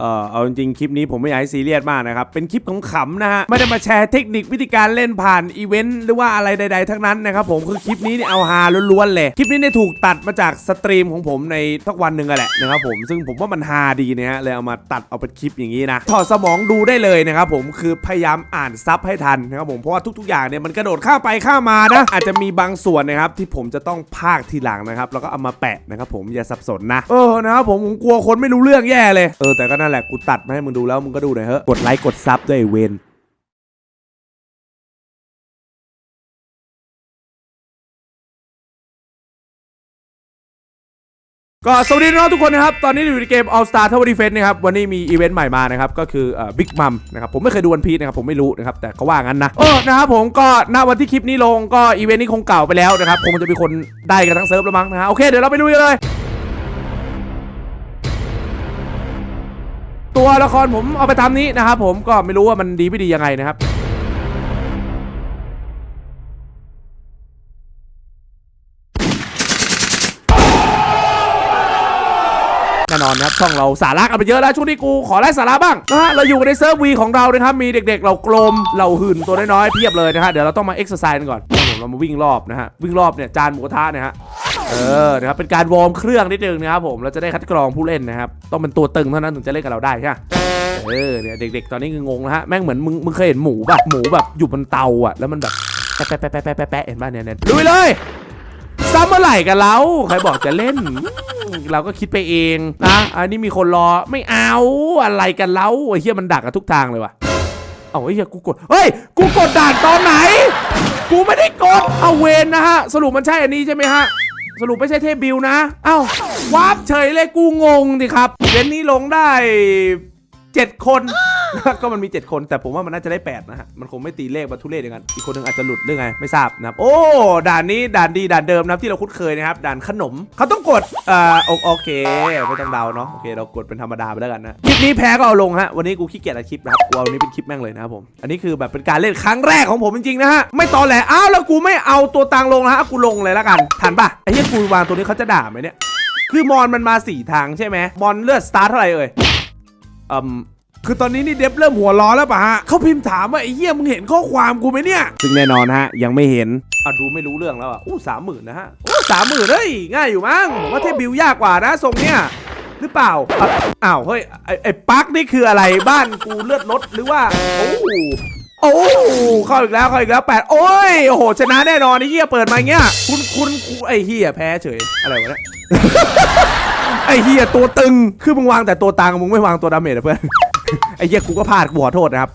เออเอาจริงๆ คลิปนี้ผมไม่อยากให้ซีเรียสมากนะครับ เป็นคลิปขำๆนะฮะ ไม่ได้มาแชร์เทคนิควิธีการเล่นผ่านอีเวนต์หรือว่าอะไรใด ๆ ทั้งนั้นนะครับผมคือคลิปนี้เนี่ยเอาฮาล้วนๆเลย คลิปนี้เนี่ยถูกตัดมาจากสตรีมของผมในทักวันหนึ่งอะแหละนะครับผมซึ่งผมว่ามันฮาดีนะฮะเลยเอามาตัดเอาเป็นคลิปอย่างนี้นะถอดสมองดูได้เลยนะครับผมคือพยายามอ่านซับให้ทันนะครับผมเพราะว่าทุกๆอย่างเนี่ยมันกระโดดข้ามไปข้ามมานะอาจจะมีบางส่วนนะครับที่ผมจะต้องพากทีหลังนะครับแล้วก็เอามาแปะนะครับผมอย่าสับสนนะเออนะครับผมผมกลัวคนไม่รู้เรื่องแย่เลยเออแต่ก็นั่นแหละกูตัดมาให้มึงดูแล้วมึงก็ดูหน่อยเฮ้กดไลค์กดซับด้วยไอเวนก็สวัสดีน้องทุกคนนะครับ ตอนนี้อยู่ในเกม All Star Tower Defense นะครับ วันนี้มีอีเวนต์ใหม่มานะครับ ก็คือเอ่อ Big Mom นะครับ ผมไม่เคยดูวันพีชนะครับ ผมไม่รู้นะครับ แต่เขาว่างั้นนะเออนะครับผมก็ณวันที่คลิปนี้ลงก็อีเวนต์นี้คงเก่าไปแล้วนะครับ คงจะมีคนได้กันทั้งเซิร์ฟแล้วมั้งนะฮะโอเค เดี๋ยวเราไปดูกันเลย ตัวละครผมเอาไปทำนี้นะครับผมก็ไม่รู้ว่ามันดีไม่ดียังไงนะครับแน่นอนนะครับช่องเราสาระกันไปเยอะแล้วช่วงนี้กูขอไล่สาระบ้างนะฮะเราอยู่ในเซิร์ฟวีของเรานะครับมีเด็กๆ เรากลมเราหื่นตัวน้อยๆเพียบเลยนะฮะเดี๋ยวเราต้องมาเอ็กซ์ไซส์กันก่อนเรามาวิ่งรอบนะฮะวิ่งรอบเนี่ยจานหมูกระทะเนี่ยฮะ เออนะครับเป็นการวอร์มเครื่องนิดนึงนะครับผมเราจะได้คัดกรองผู้เล่นนะครับต้องเป็นตัวตึงเท่านั้นถึงจะเล่นกับเราได้ใช่ไหมเออเนี่ยเด็กๆ ตอนนี้คืองงนะฮะแม่งเหมือนมึงมึงเคยเห็นหมูแบบหมูแบบอยู่บนเตาอะแล้วมันแบบแปะแปะแปะแปะแปะแปะเห็นป่ะเนี่ยเนี่ยลุยเลยซ้ำเมื่อไหร่กันเราใครบอกจะเล่น เราก็คิดไปเองนะอันนี้มีคนรอไม่เอาอะไรกันเราไอ้เหี้ยมันดักกันทุกทางเลยว่ะเอาไอ้เหี้ยกูกดเฮ้ยกูกดด่านตอนไหน กูไม่ได้กดเอาเวนนะฮะสรุปมันใช่อันนี้ใช่ไหมฮะ สรุปไม่ใช่เทพบิวนะ เอ้าวาร์ปเฉยเลยกูงงดิครับเวนนี้ลงได้เจ็ดคน ก็มันมี 7 คนแต่ผมว่ามันน่าจะได้ 8 นะฮะ มันคงไม่ตีเลขมาทุเรศอย่างนั้น อีกคนหนึงอาจจะหลุดเรื่อไง ไม่ทราบนะครับ โอ้ ด่านนี้ด่านดีด่านเดิมนะครับที่เราคุ้นเคยนะครับ ด่านขนม เขาต้องกดอ่อโอเคไม่ต้องเดาเนาะ โอเค เรากดเป็นธรรมดาไปแล้วกันนะ คลิปนี้แพ้ก็เอาลงฮะ วันนี้กูขี้เกียจอัดคลิปนะครับ กูเอาอันนี้เป็นคลิปแม่งเลยนะครับผม อันนี้คือแบบเป็นการเล่นครั้งแรกของผมจริงๆนะฮะ ไม่ตอแหลอ้าวแล้วกูไม่เอาตัวตังลงนะฮะกูลงเลยแล้วกันทันปะไอ้เหี้ยกูวางตัวนี้เขาจะด่าไหมเนี่ยคือมอนมันมาสี่ทางใช่ไหมมอนเลือดสตาร์ทเท่าไหร่เอ่ยอืม คือตอนนี้นี่เดฟเริ่มหัวร้อนแล้วป่ะฮะเขาพิมพ์ถามว่าไอ้เหี้ยมึงเห็นข้อความกูไหมเนี่ย ซึ่งแน่นอนฮะ ยังไม่เห็นอะดูไม่รู้เรื่องแล้วอะอู้สามหมื่นนะฮะอู้สามหมื่นเฮ้ยง่ายอยู่มั้งผมว่าเทพบิวยากกว่านะทรงเนี้ยหรือเปล่าอะอ้าวเฮ้ยไอ้ไอ้ปลั๊กนี่คืออะไรบ้านกูเลือดลดหรือว่าโอ้โอ้เข้าอีกแล้วเข้าอีกแล้วแปดโอ้ยโอ้โหชนะแน่นอนไอ้เหี้ยเปิดมาอย่างเงี้ยคุณคุณคุณไอ้เหี้ยแพ้เฉยอะไรวะเนี่ยไอ้เฮียตัวตึงคือมึงวางแต่ตัวตังมึงไม่วางตัวดาเมจอะเพื่อน ไอ้เฮียกูก็พลาดกูขอโทษนะครับ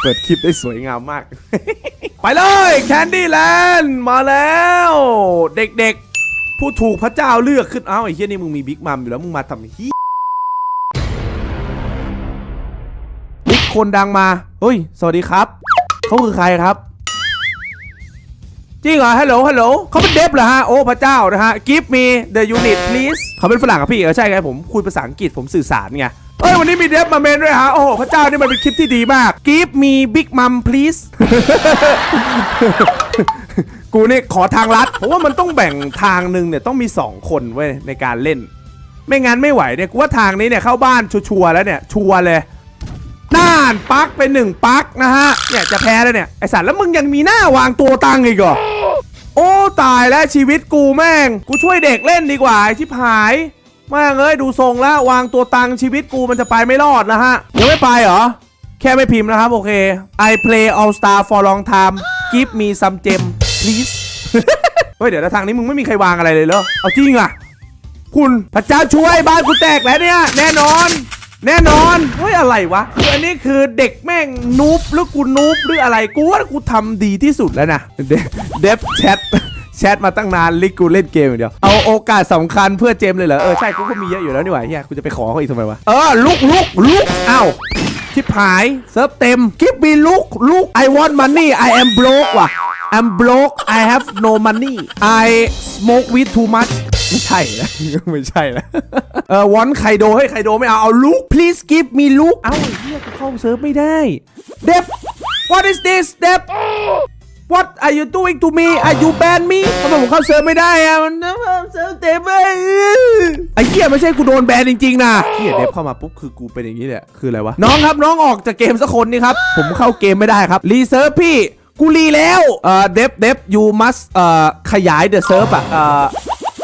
เปิดคลิปได้สวยงามมาก ไปเลยแคนดี้แลนด์มาแล้ว เด็กๆ ผู้ถูกพระเจ้าเลือกขึ้นเอ้าไอ้เฮียนี่มึงมีบิ๊กมัมอยู่แล้วมึงมาทำฮีบิ๊กคนดังมาเฮ้ย สวัสดีครับ เขาคือใครครับ จริงเหรอฮัลโหลฮัลโหลเขาเป็นเดฟเหรอฮะ โอ้ พระเจ้านะฮะ give me the unit please เขาเป็นฝรั่งครับพี่เออใช่ไงผมคุยภาษาอังกฤษผมสื่อสารไง เอ้ยวันนี้มีเดฟมาเมนด้วยฮะ โอ้โหพระเจ้านี่มันเป็นคลิปที่ดีมาก give me big mom please กูนี่ขอทางลัดเพราะว่ามันต้องแบ่งทางหนึ่งเนี่ยต้องมี 2 คนเว้ยในการเล่น ไม่งั้นไม่ไหวเนี่ยกูว่าทางนี้เนี่ยเข้าบ้านชัวร์แล้วเนี่ยชัวร์เลยน่านปักเป็นหนึ่งปักนะฮะเนี่ยจะแพ้แล้วเนี่ยไอสัตว์แล้วมึงยังมีหน้าวางตัวตังอีกเหรอโอ้ตายแล้วชีวิตกูแม่ง กูช่วยเด็กเล่นดีกว่าไอชิบหาย ม่งเอ้ยดูทรงแล้ววางตัวตังชีวิตกูมันจะไปไม่รอดนะฮะยังไม่ไปเหรอ แค่ไม่พิมพ์นะครับ โอเค I play All Star for long time give me some gem please เฮ้ย เดี๋ยวนทางนี้มึงไม่มีใครวางอะไรเลยเหรอ เอาจริงอะคุณพระเจ้าช่วยบ้านกูแตกแล้วเนี่ย แน่นอน แน่นอนเฮ้ยอะไรวะคืออันนี้คือเด็กแม่งนูบหรือกูนูบหรืออะไรกูว่ากูทำดีที่สุดแล้วนะเดเดฟแชท แชทมาตั้งนานลิกกูเล่นเกมอย่างเดียว เอาโอกาสสำคัญเพื่อเจมเลยเหรอ เออ ใช่กูก็มีเยอะอยู่แล้วนี่หว่าเฮียกูจะไปขอเขาอีกทำไมวะ เออ ลุกลุกลุกอ้าวชิบหายเซิร์ฟเต็มกิฟมีลุกลุก I want money I am broke ว่ะ I'm broke I have no money I smoke weed too much ไม่ใช่แล้วไม่ใช่แล้วเออวอนไคโดให้ไคโดไม่เอา เอาลุก please give me ลุกเอ้าเฮียกูเข้าเซิร์ฟไม่ได้ เดฟ what is this เดฟ What are you doing to me Are you ban me ทำไมผมเข้าเซิร์ฟไม่ได้อะมันเซิร์ฟเต็มไปไอ้เหี้ยไม่ใช่กูโดนแบนจริงๆนะเหี้ยเดฟเข้ามาปุ๊บคือกูเป็นอย่างนี้เลยอะคืออะไรวะน้องครับน้องออกจากเกมสักคนนี่ครับผมเข้าเกมไม่ได้ครับรีเซิร์ฟพี่กูรีแล้วเอ่อเดฟเดฟ you must เอ่อขยายเดอะเซิร์ฟอะเอ่อ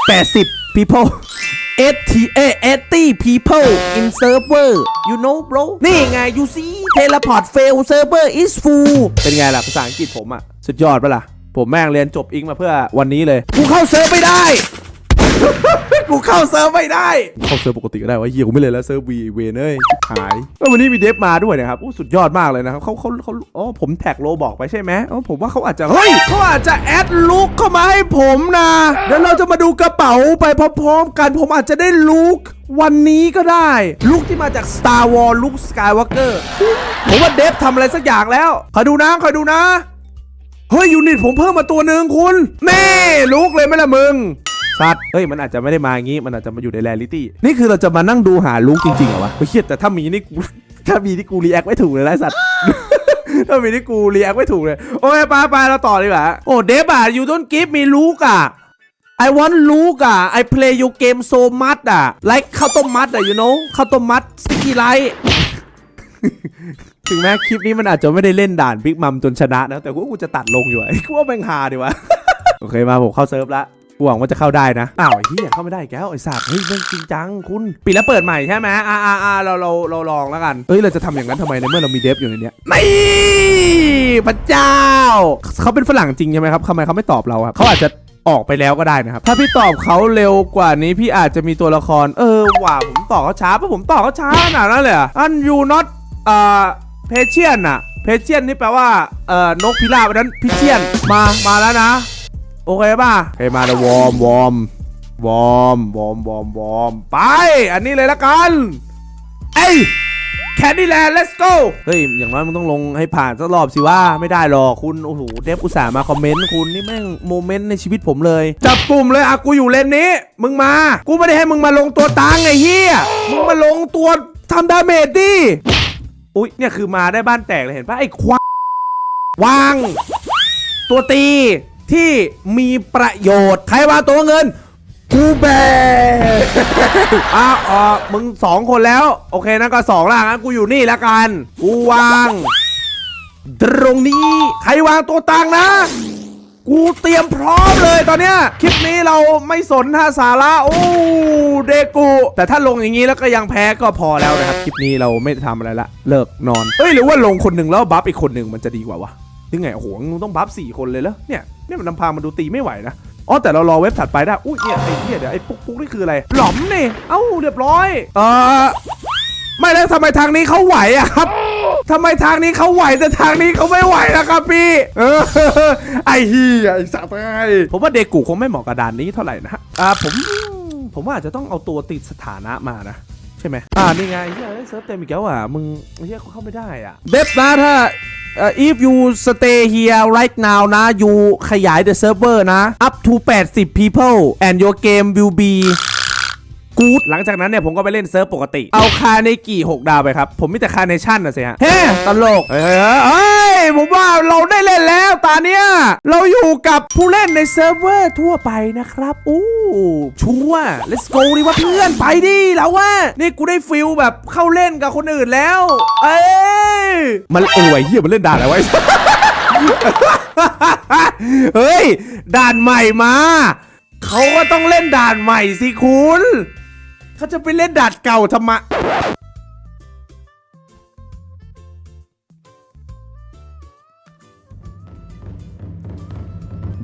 80 people 80เอ้80 people in server you know bro นี่ไง you see teleport fail server is full เป็นไงล่ะ ภาษาอังกฤษผมอะสุดยอดปะล่ะ ผมแม่งเรียนจบอิงมาเพื่อวันนี้เลย กูเข้าเซิร์ฟไม่ได้ กูเข้าเซิร์ฟไม่ได้เข้าเซิร์ฟปกติก็ได้วะเฮียกูไม่เลยแล้วเซิร์ฟวีเวนเอ้ยหายแล้ววันนี้มีเดฟมาด้วยนะครับอู้สุดยอดมากเลยนะครับเขาเขาเขาอ๋อผมแท็กโลบอกไปใช่ไหมอ๋อผมว่าเขาอาจจะเฮ้ยเขาอาจจะแอดลุกเข้ามาให้ผมนะเดี๋ยวเราจะมาดูกระเป๋าไปพร้อมๆกันผมอาจจะได้ลุกวันนี้ก็ได้ ลุกที่มาจาก Star Wars ลุกสกายวอล์กเกอร์ผมว่าเดฟทำอะไรสักอย่างแล้วคอยดูนะคอยดูนะ เฮ้ยยูนิตผมเพิ่มมาตัวหนึ่งคุณแม่ลุกเลยไหมล่ะมึง สัตว์เฮ้ยมันอาจจะไม่ได้มาอย่างงี้มันอาจจะมาอยู่ในแรลิตี้นี่คือเราจะมานั่งดูหาลูกจริงๆเหรอวะเฮ้ยเครียดแต่ถ้ามีนี่กูถ้ามีนี่กูรีแอคไม่ถูกเลยนะไอ้สัตว์ ถ้ามีนี่กูรีแอคไม่ถูกเลย โอ้ยไปไปเราต่อดีกว่าโอ้เดฟอะ you don't give me ลูกอะ I want ลูกอะ I play your game so much อะ like ข้าวต้มมัดอะ you know ข้าวต้มมัดสกิไลท์ ถึงแม้คลิปนี้มันอาจจะไม่ได้เล่นด่านบิ๊กมัมจนชนะนะ แต่กูว่ากูจะตัดลงอยู่อะกูว่าแม่งฮาดีวะ โอเคมาผมเข้าเซิร์ฟละ หวังว่าจะเข้าได้นะ อ้าวไอ้เหี้ยเข้าไม่ได้อีกแล้วไอ้สัตว์เฮ้ยเรื่องจริงจังคุณปิดแล้วเปิดใหม่ใช่ไหมอ่าอ่าอ่าเราเราเราลองแล้วกันเฮ้ยเราจะทำอย่างนั้นทำไมในเมื่อเรามีเดฟอยู่ในเนี้ยนี่พระเจ้า เขาเป็นฝรั่งจริงใช่ไหมครับทำไมเขาไม่ตอบเราครับเขาอาจจะออกไปแล้วก็ได้นะครับ ถ้าพี่ตอบเขาเร็วกว่านี้พี่อาจจะมีตัวละคร เออว่าผมตอบเขาช้าเพราะผมตอบเขาช้าขนาดนั้นเลยเหรออันยูน็อตเอ่อเพเชียนอะเพเชียนนี่แปลว่าเอ่อนกพิราบอันนั้นพิเชียนมามาแล้วนะ โอเคป่ะโอเคมาแล้ววอร์มวอร์มวอร์มวอร์มวอร์มวอร์มไป อันนี้เลยละกันเอ้ยแคนดี้แลนด์ let's go เฮ้ย อย่างน้อยมึงต้องลงให้ผ่านสักรอบสิว่าไม่ได้หรอกคุณ โอ้โห เดฟอุตส่าห์มาคอมเมนต์คุณนี่แม่งโมเมนต์ในชีวิตผมเลย จับกลุ่มเลยอะกูอยู่เลนนี้ มึงมา กูไม่ได้ให้มึงมาลงตัวตังไอ้เหี้ยมึงมาลงตัวทำดาเมจดิ อุ๊ย เนี่ยคือมาได้บ้านแตกเลยเห็นปะไอ้ควาวาง ตัวตี ที่มีประโยชน์ใครวางตัวเงินกูแบกอ้าวอ๋อมึงสองคนแล้ว โอเคนั่นก็สองละงั้นกูอยู่นี่ละกันกูวางตรงนี้ใครวางตัวตังนะ กูเตรียมพร้อมเลยตอนเนี้ยคลิปนี้เราไม่สนท่าสาระโอ้เดกูแต่ถ้าลงอย่างนี้แล้วก็ยังแพ้ก็พอแล้วนะครับ คลิปนี้เราไม่ทำอะไรละ เลิกนอนเอ้ยหรือว่าลงคนหนึ่งแล้วบัฟอีกคนหนึ่งมันจะดีกว่าวะ ยังไงโอ้โหมึงต้องบัฟสี่คนเลยเหรอเนี่ยเนี่ยมันนำพามาดูตีไม่ไหวนะอ๋อแต่เรารอเว็บถัดไปได้อุ้ยเนี่ยไอ้เหี้ยเดี๋ยวไอ้ปุ๊กปุ๊กนี่คืออะไรหลอมนี่เอ้าเรียบร้อยเออไม่แล้วทำไมทางนี้เขาไหวอะครับทำไมทางนี้เขาไหวแต่ทางนี้เขาไม่ไหวนะครับพี่เออไอ้เหี้ยไอ้สัตว์ไอ้ผมว่าเดกูคงไม่เหมาะกับด่านนี้เท่าไหร่นะฮะอ่าผมผมว่าอาจจะต้องเอาตัวติดสถานะมานะ ใช่ไหมอ่านี่ไงเฮ้ยเซิร์ฟเต็มอีกแล้วอะมึงเฮียเขาเข้าไม่ได้อะเดฟนะถ้าเอ่อ if you stay here right now นะ you ขยาย the server นะ up to 80 people and your game will be good หลังจากนั้นเนี่ยผมก็ไปเล่นเซิร์ฟปกติ เอาคาในกี่6ดาวไปครับ ผมมีแต่คาในชั่นนะสิฮะเฮ้ตลก เฮ้ยเฮ้ยเฮ้ยผมว่าเราได้เล่นแล้วตาเนี้ย เราอยู่กับผู้เล่นในเซิร์ฟเวอร์ทั่วไปนะครับ อู้ชัวร์ let's go ดิว่าเพื่อนไปดิเราว่า นี่กูได้ฟิลแบบเข้าเล่นกับคนอื่นแล้ว เอ้ยมันเออไอ้เหี้ยมันเล่นด่านอะไรไว้ เฮ้ย ด่านใหม่มา เขาก็ต้องเล่นด่านใหม่สิคุณ เขาจะไปเล่นด่านเก่าทำไม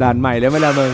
ด่านใหม่เลยไหมล่ะมึง